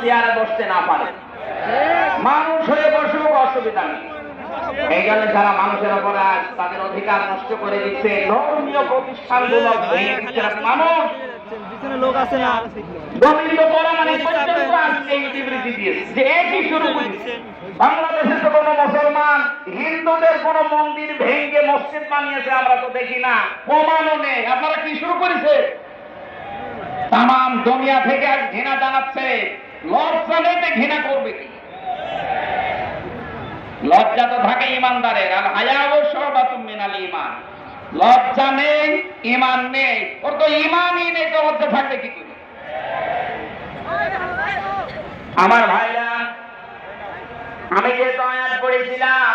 চেয়ারে বসতে না পারে। মানুষ হয়ে বসুক, অসুবিধা নেই। এই জন্য যারা মানুষের উপর আজ তাদের অধিকার নষ্ট করে দিচ্ছে, ধর্মীয় মানুষ লোক আছে না গোবিন্দ পরমাণি পর্যন্ত আজকে এই বিবৃতি দিয়েছে যে একই শুরু করেছে বাংলাদেশে তো কোনো মুসলমান, হিন্দুদের কোনো মন্দির ভেঙে মসজিদ আমরা তো দেখি না। প্রমাণও নেই। আপনারা কি শুরু করেছে? তাম দুনিয়া থেকে আজ ঘৃণা জানাচ্ছে। ঘৃণা করবে কি? লজ্জা তো থাকে ইমানদারের। আর হায়া অবশ্য বা তুমি ইমান লজ্জা নেই ইমান নেই। ওর তো ইমানই নেই, তো লজ্জা থাকবে কি করে? আমার ভাইরা, আমি যে আয়াত পড়েছিলাম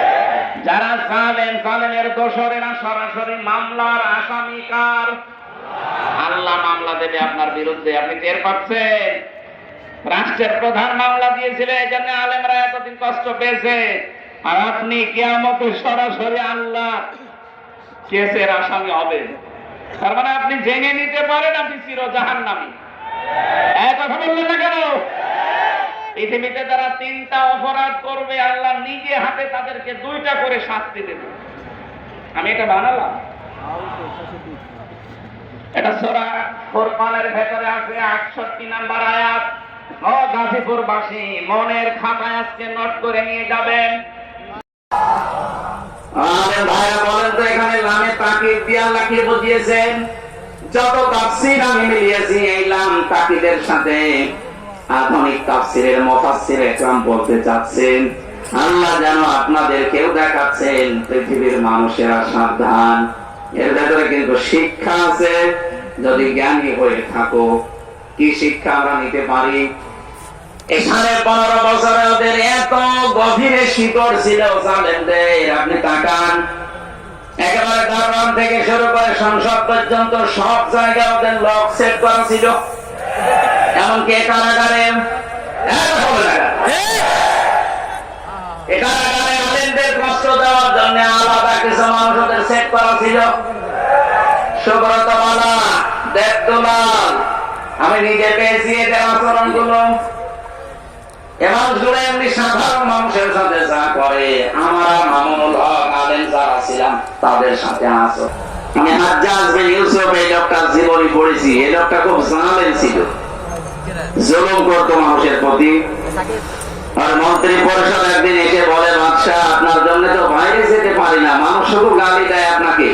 জালেম জালেমের দোষর এরা সরাসরি মামলার আসামি কার? আল্লাহ মামলা দেবে আপনার বিরুদ্ধে, আপনি টের পাচ্ছেন? রাষ্ট্রের প্রধান মামলা দিয়েছিল, এই জন্য আলেমরা এতদিন কষ্ট পেয়েছে। আর আপনি কেয়ামতে সরাসরি আল্লাহ কেসের আসামি হবেন তার মানে আপনি জেনে নিতে পারেন আপনি চির জাহান নামি এক কথা বললেন না কেন? পৃথিবীতে যারা তিনটা অপরাধ করবে, আল্লাহ নিজে হাতে তাদেরকে দুইটা করে শাস্তি দেবে। আমি এটা বানালাম। এটা সোরা কোরবানের ভেতরে আছে আটষট্টি নাম্বার আয়াত। ও গাজীপুর বাসী মনের খাতায় আজকে নোট করে নিয়ে যাবেন। ভাইরা বলেন তো, এখানে লামে তাকিদ দিয়ে আল্লাহ বুঝিয়েছেন? যত তাফসীর আমি মিলিয়েছি, এই লাম তাকিদের সাথে আধুনিক তাফসীরের মুফাসসির একরাম বলতে চাচ্ছেন, আল্লাহ যেন আপনাদের কেউ দেখাচ্ছেন, পৃথিবীর মানুষেরা সাবধান। এর ভেতরে কিন্তু শিক্ষা আছে। যদি জ্ঞানী হয়ে থাকো, কি শিক্ষা আমরা নিতে পারি? এখানে পনেরো বছরে ওদের এত গভীরে শিকড় ছিল আপনি তাকান। একেবারে দারোয়ান থেকে শুরু করে সংসদ পর্যন্ত সব জায়গায় ওদের লক সেট করা ছিল। এমনকি কারাগারে এ হবে না। এ! কারাগারে আলেমদের কষ্ট দেওয়ার জন্য আলাদা কিছু মানুষ সেট করা ছিল। সুব্রত মালা দেবদুলাল আমি নিজে পেয়েছি এদের আচরণগুলো এমন সাধারণ মানুষের সাথে যা করে আমরা মামুনুল হক আলেম যারা ছিলাম তাদের সাথে আসো আমি হাজ্জাজ বিন ইউসুফ এই লোকটার জীবনী পড়েছি। এই লোকটা খুব জালেম ছিল। জুলুম করতো মানুষের প্রতি। আর মন্ত্রী পরিষদ একদিন এসে বলে, বাদশাহ, আপনার জন্য তো বাইরে যেতে পারি না। মানুষ শুধু গালি দেয় আপনাকে।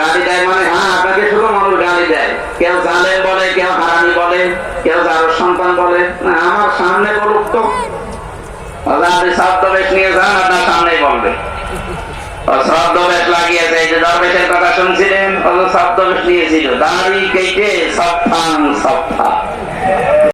গালি দেয় মানে হ্যাঁ আপনাকে শুধু মানুষ গালি দেয়। কেউ জালেম বলে, কেউ হারামি বলে, কেউ যারো সন্তান বলে। আমার সামনে বলুক তো। আপনি শব্দবেশ নিয়ে যান, আপনার সামনেই বলবে। শব্দবেশ লাগিয়েছে, এই যে দরবেশের কথা শুনছিলেন? ও দশ নিয়েছিল দাঁড়ি কেটে সপ্তাং সপ্তাহ